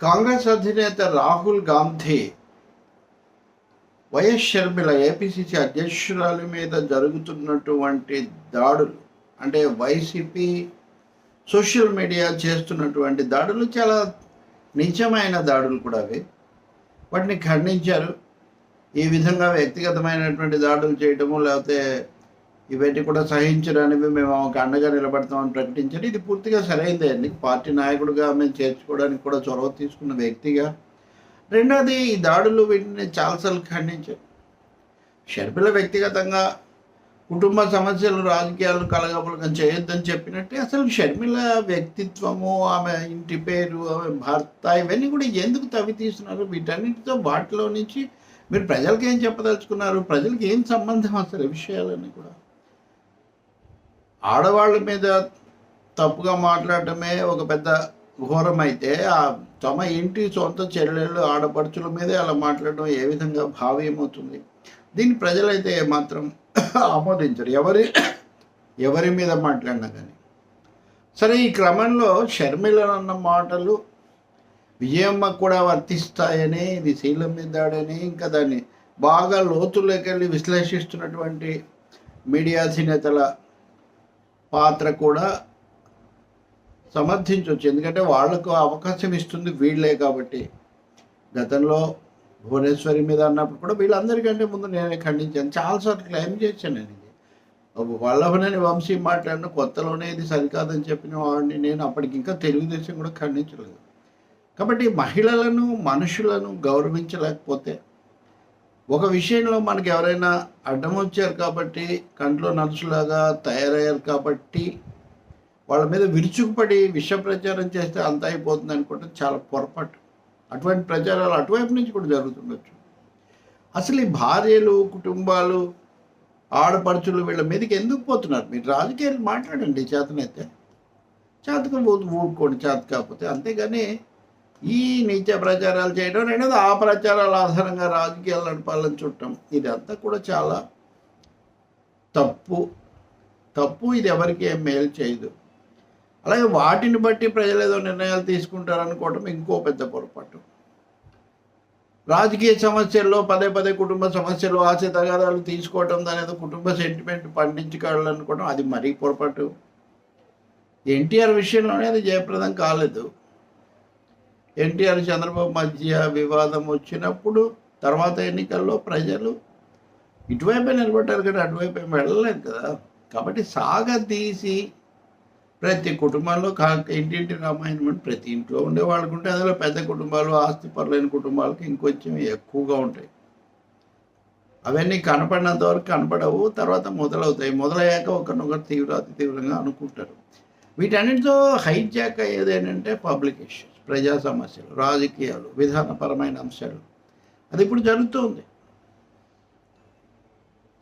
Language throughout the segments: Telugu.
కాంగ్రెస్ అధినేత రాహుల్ గాంధీ వైఎస్ షర్మిల ఏపీసీసీ అధ్యక్షురాలి మీద జరుగుతున్నటువంటి దాడులు అంటే వైసీపీ సోషల్ మీడియా చేస్తున్నటువంటి దాడులు చాలా నిజమైన దాడులు కూడా అవి. వాటిని ఖండించారు. ఈ విధంగా వ్యక్తిగతమైనటువంటి దాడులు చేయటము లేకపోతే ఇవన్నీ కూడా సహించడానికి మేము ఒక అండగా నిలబడతామని ప్రకటించండి. ఇది పూర్తిగా సరైనదే అండి. పార్టీ నాయకుడిగా మేము చేర్చుకోవడానికి కూడా చొరవ తీసుకున్న వ్యక్తిగా. రెండోది ఈ దాడులు వీటిని చాలాసార్లు ఖండించారు. షర్మిల వ్యక్తిగతంగా కుటుంబ సమస్యలు రాజకీయాలు కలగపులకం చేయొద్దని చెప్పినట్టే అసలు షర్మిల వ్యక్తిత్వము ఆమె ఇంటి పేరు ఆమె భర్త ఇవన్నీ కూడా ఎందుకు తవ్వి తీస్తున్నారు? వీటన్నిటితో వాటిలో నుంచి మీరు ప్రజలకి ఏం చెప్పదలుచుకున్నారు? ప్రజలకి ఏం సంబంధం అసలు ఈ విషయాలన్నీ కూడా? ఆడవాళ్ళ మీద తప్పుగా మాట్లాడటమే ఒక పెద్ద ఘోరం అయితే ఆ తమ ఇంటి సొంత చెల్లెళ్ళు ఆడపడుచుల మీదే అలా మాట్లాడడం ఏ విధంగా భావ్యమవుతుంది? దీన్ని ప్రజలైతే ఏమాత్రం ఆమోదించరు. ఎవరి ఎవరి మీద మాట్లాడినా కానీ. సరే ఈ క్రమంలో షర్మిలనన్న మాటలు విజయమ్మ కూడా వర్తిస్తాయని ఇది శీలం మీద దాడని ఇంకా దాన్ని బాగా లోతులోకి వెళ్ళి విశ్లేషిస్తున్నటువంటి మీడియా అధినేతల పాత్ర కూడా సమర్థించవచ్చు ఎందుకంటే వాళ్ళకు అవకాశం ఇస్తుంది వీళ్ళే కాబట్టి. గతంలో భువనేశ్వరి మీద అన్నప్పుడు కూడా వీళ్ళందరికంటే ముందు నేనే ఖండించాను. చాలాసార్లు క్లెయిమ్ చేశాను నేను ఇది. వల్లభనని వంశీ మాట్లాడిన కొత్తలోనే ఇది సరికాదని చెప్పిన వాడిని నేను అప్పటికి ఇంకా తెలుగుదేశం కూడా ఖండించలేదు. కాబట్టి మహిళలను మనుషులను గౌరవించలేకపోతే ఒక విషయంలో మనకి ఎవరైనా అడ్డం వచ్చారు కాబట్టి కంట్లో నలుసులాగా తయారయ్యారు కాబట్టి వాళ్ళ మీద విరుచుకుపడి విష ప్రచారం చేస్తే అంత అయిపోతుంది అనుకుంటే చాలా పొరపాటు. అటువంటి ప్రచారాలు అటువైపు నుంచి కూడా జరుగుతుండొచ్చు. అసలు ఈ భార్యలు కుటుంబాలు ఆడపడుచులు వీళ్ళ మీదకి ఎందుకు పోతున్నారు? మీరు రాజకీయాలు మాట్లాడండి చేతనైతే. చేతకు ఊరుకోండి చేత కాకపోతే. అంతేగాని ఈ నీచ ప్రచారాలు చేయడం రెండోది ఆ ప్రచారాల ఆధారంగా రాజకీయాలు నడపాలని చుట్టం ఇదంతా కూడా చాలా తప్పు. తప్పు ఇది ఎవరికి ఏం మేలు చేయదు. అలాగే వాటిని బట్టి ప్రజలు ఏదో నిర్ణయాలు తీసుకుంటారనుకోవటం ఇంకో పెద్ద పొరపాటు. రాజకీయ సమస్యల్లో పదే పదే కుటుంబ సమస్యలు ఆశ తగాదాలు తీసుకోవటం దాని కుటుంబ సెంటిమెంట్ పండించుకోవాలనుకోవడం అది మరీ పొరపాటు. ఎన్టీఆర్ విషయంలోనే అది జయప్రదం కాలేదు. ఎన్టీఆర్ చంద్రబాబు మధ్య వివాదం వచ్చినప్పుడు తర్వాత ఎన్నికల్లో ప్రజలు ఇటువైపే నిలబడ్డారు కానీ అటువైపు ఏం వెళ్ళలేదు కదా. కాబట్టి సాగతీసి ప్రతి కుటుంబాల్లో కా ఇంటింటి రామాయణం అని ప్రతి ఇంట్లో ఉండే వాళ్ళకు ఉంటే అందులో పెద్ద కుటుంబాలు ఆస్తి పరులైన కుటుంబాలకి ఇంకొంచెం ఎక్కువగా ఉంటాయి. అవన్నీ కనపడినంత వరకు కనపడవు తర్వాత మొదలవుతాయి. మొదలయ్యాక ఒకరినొకరు తీవ్ర అతి తీవ్రంగా అనుకుంటారు. వీటన్నిటితో హైజాక్ అయ్యేది ఏంటంటే పబ్లికేషన్ ప్రజా సమస్యలు రాజకీయాలు విధానపరమైన అంశాలు. అది ఇప్పుడు జరుగుతుంది.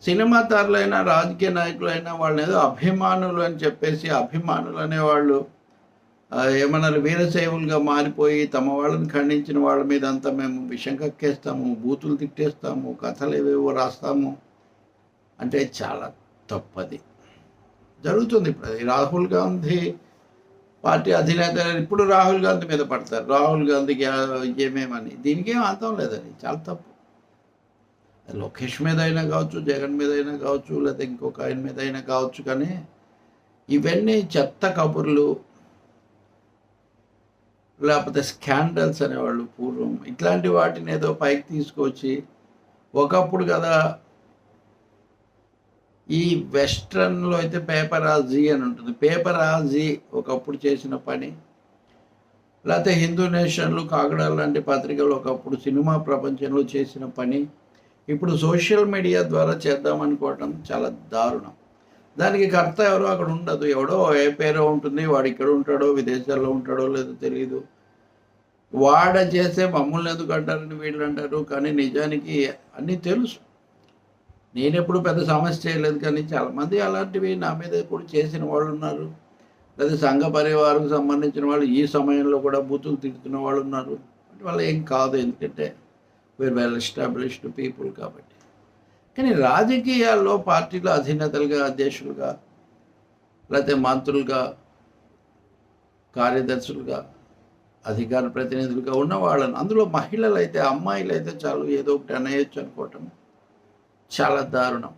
సినిమా తారులైనా రాజకీయ నాయకులైనా వాళ్ళని ఏదో అభిమానులు అని చెప్పేసి అభిమానులు అనేవాళ్ళు ఏమన్నారు వీరశైవులుగా మారిపోయి తమ వాళ్ళని ఖండించిన వాళ్ళ మీద అంతా మేము విషం కక్కేస్తాము బూతులు తిట్టేస్తాము కథలు ఏవేవో రాస్తాము అంటే చాలా తప్పది. జరుగుతుంది ఇప్పుడు రాహుల్ గాంధీ పార్టీ అధినేత ఇప్పుడు రాహుల్ గాంధీ మీద పడతారు. రాహుల్ గాంధీకి ఏమేమని? దీనికి ఏం అర్థం లేదని చాలా తప్పు. లోకేష్ మీద అయినా కావచ్చు జగన్ మీద అయినా కావచ్చు లేదా ఇంకొక ఆయన మీద అయినా కావచ్చు కానీ ఇవన్నీ చెత్త కబుర్లు లేకపోతే స్కాండల్స్ అనేవాళ్ళు పూర్వం. ఇట్లాంటి వాటిని ఏదో పైకి తీసుకొచ్చి ఒకప్పుడు కదా ఈ వెస్ట్రన్లో అయితే పేపరాజీ అని ఉంటుంది. పేపరాజీ ఒకప్పుడు చేసిన పని. లేకపోతే హిందూ నేషన్లు కాగడాలు లాంటి పత్రికలు ఒకప్పుడు సినిమా ప్రపంచంలో చేసిన పని. ఇప్పుడు సోషల్ మీడియా ద్వారా చేద్దామనుకోవటం చాలా దారుణం. దానికి కర్త ఎవరో అక్కడ ఉండదు. ఎవడో ఏ పేరో ఉంటుంది. వాడు ఇక్కడ ఉంటాడో విదేశాల్లో ఉంటాడో లేదో తెలియదు వాడ చేసే మమ్మల్ని ఎందుకు అంటారని వీళ్ళు అంటారు. కానీ నిజానికి అన్నీ తెలుసు. నేను ఎప్పుడు పెద్ద సమస్య చేయలేదు కానీ చాలామంది అలాంటివి నా మీద కూడా చేసిన వాళ్ళు ఉన్నారు. లేదా సంఘ పరివారం సంబంధించిన వాళ్ళు ఈ సమయంలో కూడా బూతులు తిడుతున్న వాళ్ళు ఉన్నారు. వాళ్ళు ఏం కాదు ఎందుకంటే వీరు వెల్ ఎస్టాబ్లిష్డ్ పీపుల్ కాబట్టి. కానీ రాజకీయాల్లో పార్టీల అధినేతలుగా అధ్యక్షులుగా లేకపోతే మంత్రులుగా కార్యదర్శులుగా అధికార ప్రతినిధులుగా ఉన్న వాళ్ళని అందులో మహిళలు అయితే అమ్మాయిలు అయితే చాలు ఏదో ఒకటి అనేయచ్చు అనుకోవటం. చాలా దారుణం.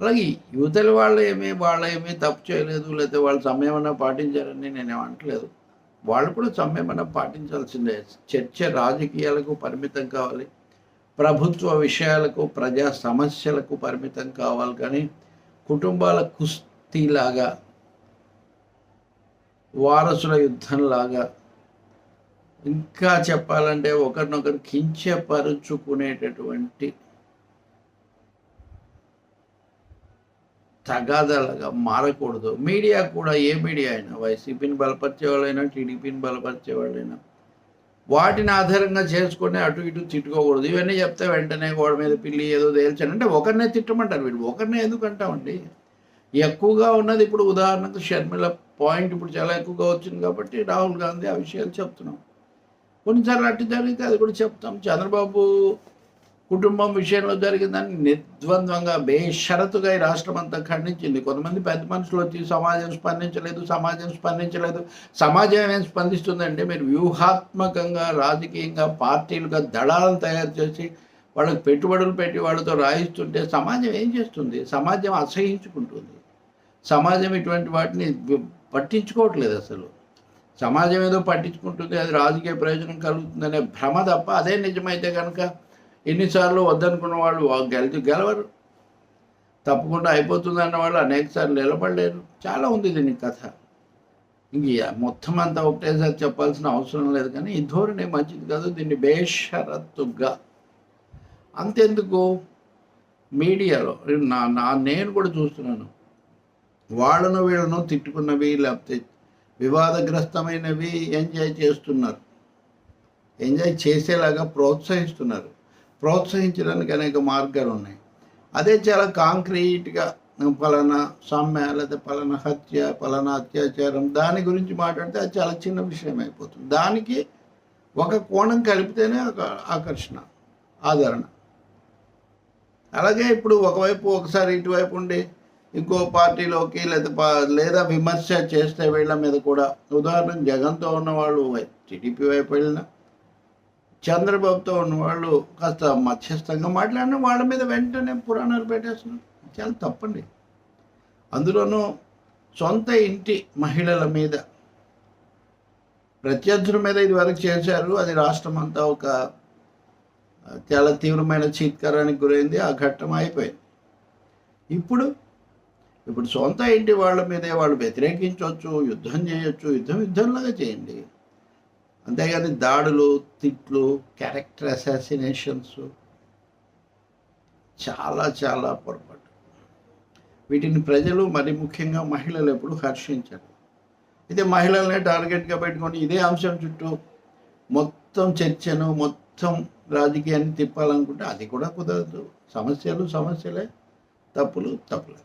అలాగే యువతల వాళ్ళు ఏమీ వాళ్ళు ఏమీ తప్పు చేయలేదు లేకపోతే వాళ్ళు సంయమనం పాటించారని నేను అనట్లేదు. వాళ్ళు కూడా సంయమనం పాటించాల్సిందే. చర్చ రాజకీయాలకు పరిమితం కావాలి. ప్రభుత్వ విషయాలకు ప్రజా సమస్యలకు పరిమితం కావాలి. కానీ కుటుంబాల కుస్తీలాగా వారసుల యుద్ధంలాగా ఇంకా చెప్పాలంటే ఒకరినొకరు కించపరుచుకునేటటువంటి తగాదాలుగా మారకూడదు. మీడియా కూడా ఏ మీడియా అయినా వైసీపీని బలపరిచే వాళ్ళైనా టీడీపీని బలపరిచే వాళ్ళైనా వాటిని ఆధారంగా చేసుకొని అటు ఇటు తిట్టుకోకూడదు. ఇవన్నీ చెప్తే వెంటనే గోడ మీద పిల్లి ఏదో తేల్చాను. అంటే ఒకరినే తిట్టమంటారు వీడు ఒకరినే ఎందుకు అంటామండి? ఎక్కువగా ఉన్నది ఇప్పుడు ఉదాహరణకు షర్మిల పాయింట్ ఇప్పుడు చాలా ఎక్కువగా వచ్చింది కాబట్టి రాహుల్ గాంధీ ఆ విషయాలు చెప్తున్నాం. కొన్నిసార్లు అటు జరిగితే అది కూడా చెప్తాం. చంద్రబాబు కుటుంబం విషయంలో జరిగిందని నిర్ద్వంద్వంగా బేషరతుగా ఈ రాష్ట్రం అంతా ఖండించింది. కొంతమంది పెద్ద మనుషులు వచ్చి సమాజం స్పందించలేదు సమాజం స్పందించలేదు. సమాజం ఏం స్పందిస్తుందంటే మీరు వ్యూహాత్మకంగా రాజకీయంగా పార్టీలుగా దళాలను తయారు చేసి వాళ్ళకి పెట్టుబడులు పెట్టి వాళ్ళతో రాయిస్తుంటే సమాజం ఏం చేస్తుంది? సమాజం అసహించుకుంటుంది. సమాజం ఇటువంటి వాటిని పట్టించుకోవట్లేదు అసలు. సమాజం ఏదో పట్టించుకుంటుంది అది రాజకీయ ప్రయోజనం కలుగుతుందనే భ్రమ తప్ప అదే నిజమైతే కనుక ఎన్నిసార్లు వద్దనుకున్న వాళ్ళు గెలిచి గెలవరు. తప్పకుండా అయిపోతుంది అన్నవాళ్ళు వాళ్ళు అనేక సార్లు నిలబడలేరు. చాలా ఉంది దీని కథ. ఇంక మొత్తం అంతా ఒకటేసారి చెప్పాల్సిన అవసరం లేదు కానీ ఈ ధోరణి మంచిది కాదు. దీన్ని బేషరత్తుగా. అంతెందుకు? మీడియాలో నా నా నేను కూడా చూస్తున్నాను. వాళ్ళను వీళ్ళను తిట్టుకున్నవి లేకపోతే వివాదగ్రస్తమైనవి ఎంజాయ్ చేస్తున్నారు. ఎంజాయ్ చేసేలాగా ప్రోత్సహిస్తున్నారు. ప్రోత్సహించడానికి అనేక మార్గాలు ఉన్నాయి. అదే చాలా కాంక్రీట్గా పలానా సమ్మె లేదా పలానా హత్య పలానా అత్యాచారం దాని గురించి మాట్లాడితే అది చాలా చిన్న విషయం అయిపోతుంది. దానికి ఒక కోణం కలిపితేనే ఒక ఆకర్షణ ఆదరణ. అలాగే ఇప్పుడు ఒకవైపు ఒకసారి ఇటువైపు ఉండి ఇంకో పార్టీలోకి లేదా లేదా విమర్శ చేస్తే వీళ్ళ మీద కూడా ఉదాహరణ జగన్తో ఉన్న వాళ్ళు టీడీపీ వైపు వెళ్ళినా చంద్రబాబుతో ఉన్న వాళ్ళు కాస్త మధ్యస్థంగా మాట్లాడిన వాళ్ళ మీద వెంటనే పురాణాలు పెట్టేస్తున్నారు. చాలా తప్పండి. అందులోనూ సొంత ఇంటి మహిళల మీద ప్రత్యర్థుల మీద ఇది వరకు చేశారు. అది రాష్ట్రం అంతా ఒక చాలా తీవ్రమైన చీత్కారానికి గురైంది. ఆ ఘట్టం అయిపోయింది ఇప్పుడు ఇప్పుడు సొంత ఇంటి వాళ్ళ మీదే వాళ్ళు వ్యతిరేకించవచ్చు యుద్ధం చేయొచ్చు యుద్ధం యుద్ధంలాగా చేయండి. అంతేగాని దాడులు తిట్లు క్యారెక్టర్ అసాసినేషన్స్ చాలా చాలా పొరపాటు. వీటిని ప్రజలు మరి ముఖ్యంగా మహిళలు ఎప్పుడు హర్షించారు. అయితే మహిళలనే టార్గెట్గా పెట్టుకొని ఇదే అంశం చుట్టూ మొత్తం చర్చను మొత్తం రాజకీయాన్ని తిప్పాలనుకుంటే అది కూడా కుదరదు. సమస్యలు సమస్యలే తప్పులు తప్పులే.